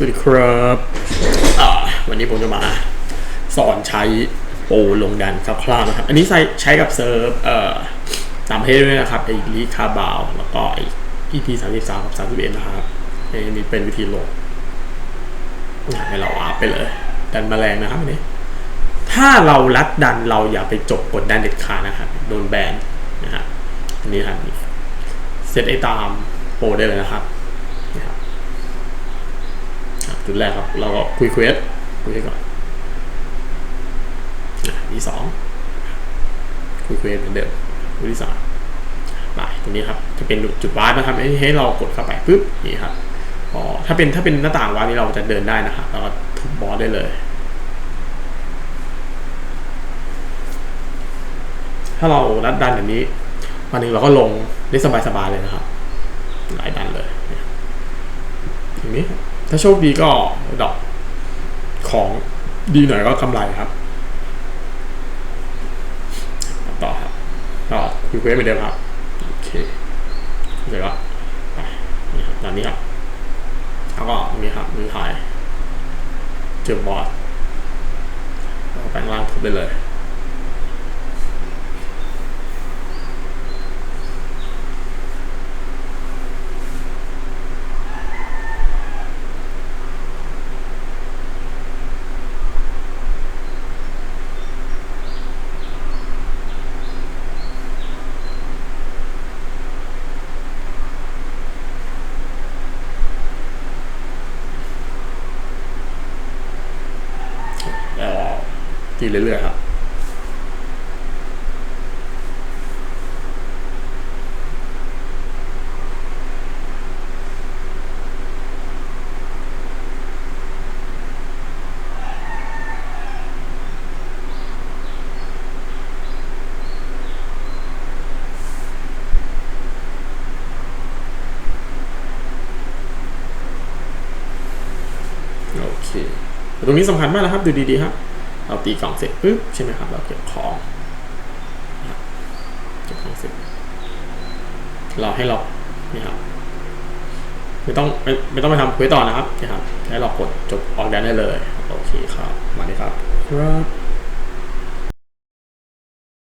สวัสดีครับวันนี้ผมจะมาสอนใช้โปรลงดันคร่าวๆนะครับ อันนี้ใช้ใช้กับเซิร์ฟเอ่อต่างประเทศด้วยนะครับไอ้ลีคาบาว แล้วก็ไอ้ EP สามสิบสามกับสามสิบเอ็ดนะครับอันนี้เป็นวิธีลงอะให้เราอัพไปเลย ดันแมลงนะครับอันนี้ ถ้าเรารัดดันเราอย่าไปจบกดดันเด็ดขาดนะครับโดนแบนนะฮะอันนี้ครับเซตไอ้ตามโปรได้เลยนะครับ จุดแรกครับ เราก็คุยเควสคุยให้ก่อนที่สองคุยเควสเหมือนเดิมคุยที่สามไปตรงนี้ครับจะเป็นจุดวาร์ปนะครับให้ให้เรากดเข้าไปปุ๊บนี่ครับพอถ้าเป็นถ้าเป็นหน้าต่างวาร์ปนี้เราจะเดินได้นะครับเราก็ทุบบอสได้เลย ถ้าเรารัดดันแบบนี้วันหนึ่งเราก็ลงได้สบายๆเลยนะครับ หลายดันเลยอย่างนี้ ถ้าโชคดีก็ดอกของดีหน่อยก็กำไรครับต่อครับก็คุยเควสเหมือนเดิมครับโอเคเดี๋ยวก็ไปนี่ครับตอนนี้ครับแล้วก็ตรงนี้ครับมือถ่ายเจอบอสแล้วก็แปลงร่างทุบได้เลย แล้ว ตีเรื่อยๆครับโอเค ตรงนี้สำคัญมากนะครับ ดูดีๆครับ เราตีกล่องเสร็จปุ๊บใช่ไหมครับ เราเก็บของนะครับเก็บของเสร็จเราให้เรานี่ครับไม่ต้องไม่ไม่ต้องไปทำคุยต่อนะครับนี่ครับให้เรากดจบออกแดนได้เลย โอเคครับ มาดีครับ ครับ